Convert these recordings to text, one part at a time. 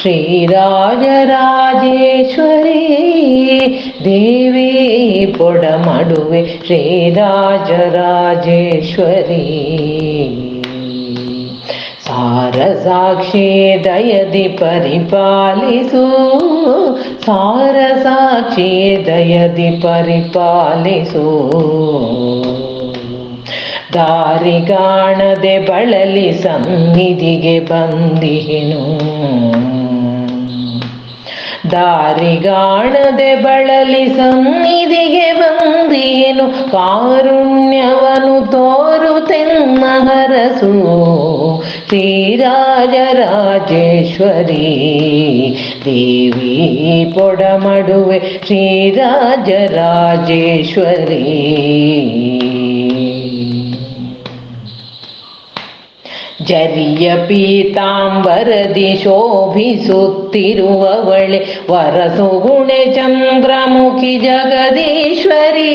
ಶ್ರೀರಾಜರಾಜೇಶ್ವರಿ, ದೇವಿ ಪೊಡಮಡುವೆ ಶ್ರೀರಾಜರಾಜೇಶ್ವರಿ. ಸಾರ ಸಾಕ್ಷಿ ದಯದಿ ಪರಿಪಾಲಿಸು ಸಾರ ಸಾಕ್ಷಿ ದಯದಿ ಪರಿಪಾಲಿಸು. ದಾರಿಗಾಣದೆ ಬಳಲಿ ಸನ್ನಿಧಿಗೆ ಬಂದಿಹೆನು. ದಾರಿಗಾಣದೆ ಬಳಲಿ ಸನ್ನಿಧಿಗೆ ಬಂದೇನು ಕಾರುಣ್ಯವನು ತೋರುತೆನ್ನ ಹರಸು ಶ್ರೀರಾಜರಾಜೇಶ್ವರಿ ದೇವಿ ಪೊಡಮಡುವೆ ಶ್ರೀರಾಜರಾಜೇಶ್ವರಿ. ಜರಿಯ ಪೀತಾಂಬರದಿ ಶೋಭಿಸುತ್ತಿರುವವಳೆ ವರಸುಗುಣೆ ಚಂದ್ರಮುಖಿ ಜಗದೀಶ್ವರಿ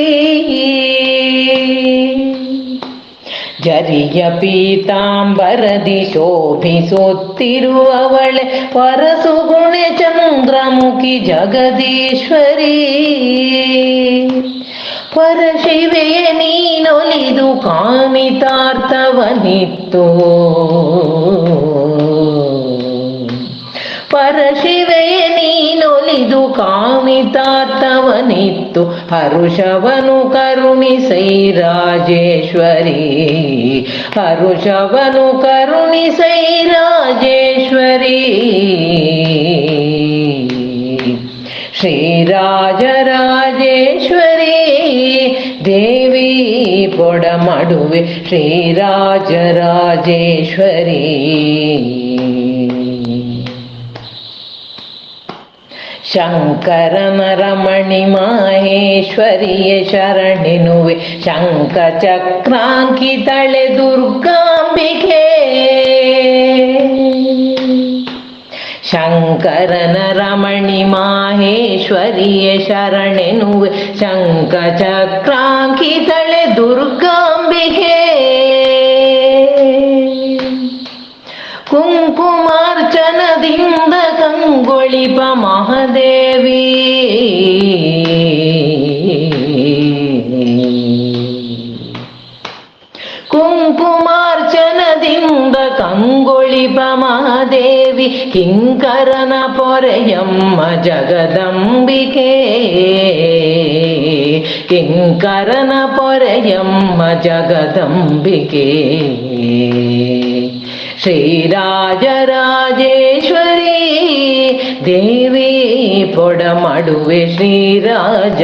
ಜರಿಯ ಪೀತಾಂಬರದಿ ಶೋಭಿಸುತ್ತಿರುವವಳೆ ಪರಸುಗುಣೆ ಚಂದ್ರಮುಖಿ ಜಗದೀಶ್ವರಿ ಪರಶಿವೆಯ ನೀನೊಲಿದು ಕಾಮಿತಾರ್ಥವನಿತ್ತು ಪರಶಿವೆಯ ನೀನೊಲಿದು ಕಾಮಿತಾರ್ಥವನಿತ್ತು ಹರುಷವನು ಕರುಣಿಸೈ ರಾಜೇಶ್ವರಿ ಹರುಷವನು ಕರುಣಿಸೈ ರಾಜೇಶ್ವರಿ ಶ್ರೀರಾಜರಾಜೇಶ್ವರಿ ಪೊಡಮಡುವೆ ಶ್ರೀರಾಜರಾಜೇಶ್ವರಿ ಶಂಕರನ ರಮಣಿ ಮಾಹೇಶ್ವರಿಯ ಶರಣಿನುವೆ ಶಂಕ ಚಕ್ರಾಂಕಿತಳೆ ದುರ್ಗಾಂಬಿಕೆ ಶಂಕರನ ರಮಣಿ ಮಾಹೇಶ್ವರಿಯ ಶರಣೆನುವೆ ಶಂಕ ಚಕ್ರಾಂಕಿತಳೆ ದುರ್ಗಾಂಬಿಕೆ ಕುಂಕುಮಾರ್ಚನದಿಂದ ಕಂಗೊಳಿಪ ಮಹಾದೇವಿ ಕುಂಕುಮಾರ್ಚನದಿಂದ ಕಂಗೊಳಿಪ ಮಹಾದೇವಿ ಕಿಂಕರನ ಪೊರೆಯಮ್ಮ ಜಗದಂಬಿಕೆ ಕಿಂಕರನ ಪೊರೆಯಮ್ಮ ಜಗದಂಬಿಕೆ ಶ್ರೀರಾಜರಾಜೇಶ್ವರಿ ದೇವಿ ಪೊಡಮಡುವೆ ಶ್ರೀರಾಜರಾಜೇಶ್ವರಿ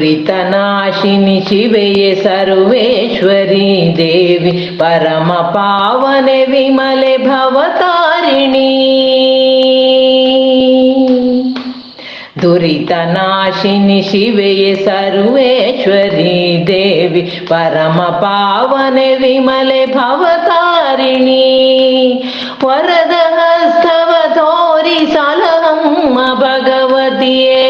ದುರಿತನಾಶಿನಿ ಶಿವೆಯೇ ಸರ್ವೇಶ್ವರಿ సర్వేశ్వరీ దేవి పరమ పావన విమలె భవతారిణి. దురితనాశిని శివయ సర్వేశ్వరీ దేవి పరమ పావన విమలె భవతారిణి. వరద హస్తవతోరి సలహమ్మ భగవతియే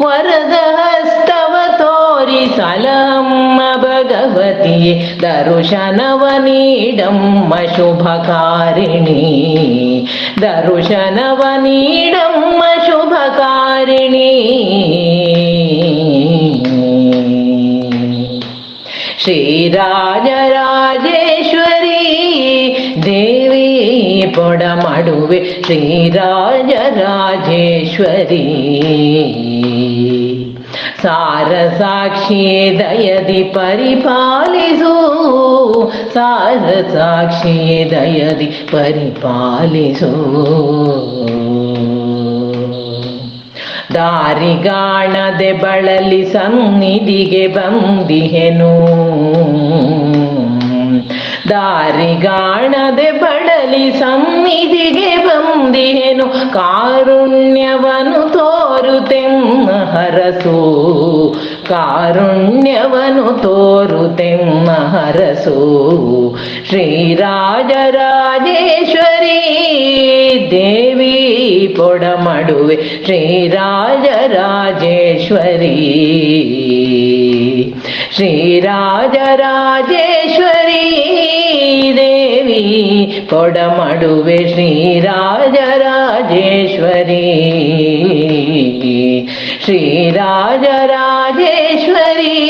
वरदहस्तव तोरि सलम् भगवति दर्शनवनीडम् शुभकारिणी दर्शनवनीडम् शुभकारिणी ശ്രീരാജരാജേശ്വരി ദേവി പൊടമടുവി ശ്രീരാജരാജേശ്വരി ಸಾರ ಸಾಕ್ಷಿ ದಯದಿ ಪರಿಪಾಲಿಸು. ಸಾರ ಸಾಕ್ಷಿ ದಯದಿ ಪರಿಪಾಲಿಸು. ದಾರಿಗಾಣದೆ ಬಳಲಿ ಸನ್ನಿಧಿಗೆ ಬಂದಿಹೆನು. ದಾರಿಗಾಣದೆ ಬಳಲಿ ಸಮ್ಮಿದಿಗೆ ಬಂದಿಹೇನು. ಕಾರುಣ್ಯವನು ತೋರುತೆಮ್ಮ ಹರಸು. ಕಾರುಣ್ಯವನು ತೋರುತೆಮ್ಮ ಹರಸು. ಶ್ರೀರಾಜರಾಜೇಶ್ವರಿ ದೇವಿ ಪೊಡಮಡುವೆ. ಶ್ರೀರಾಜರಾಜೇಶ್ವರಿ ಶ್ರೀರಾಜರಾಜೇಶ್ವರಿ ದೇವಿ ಪೊಡಮಡುವೆ ಶ್ರೀರಾಜರಾಜೇಶ್ವರಿ ಶ್ರೀರಾಜರಾಜೇಶ್ವರಿ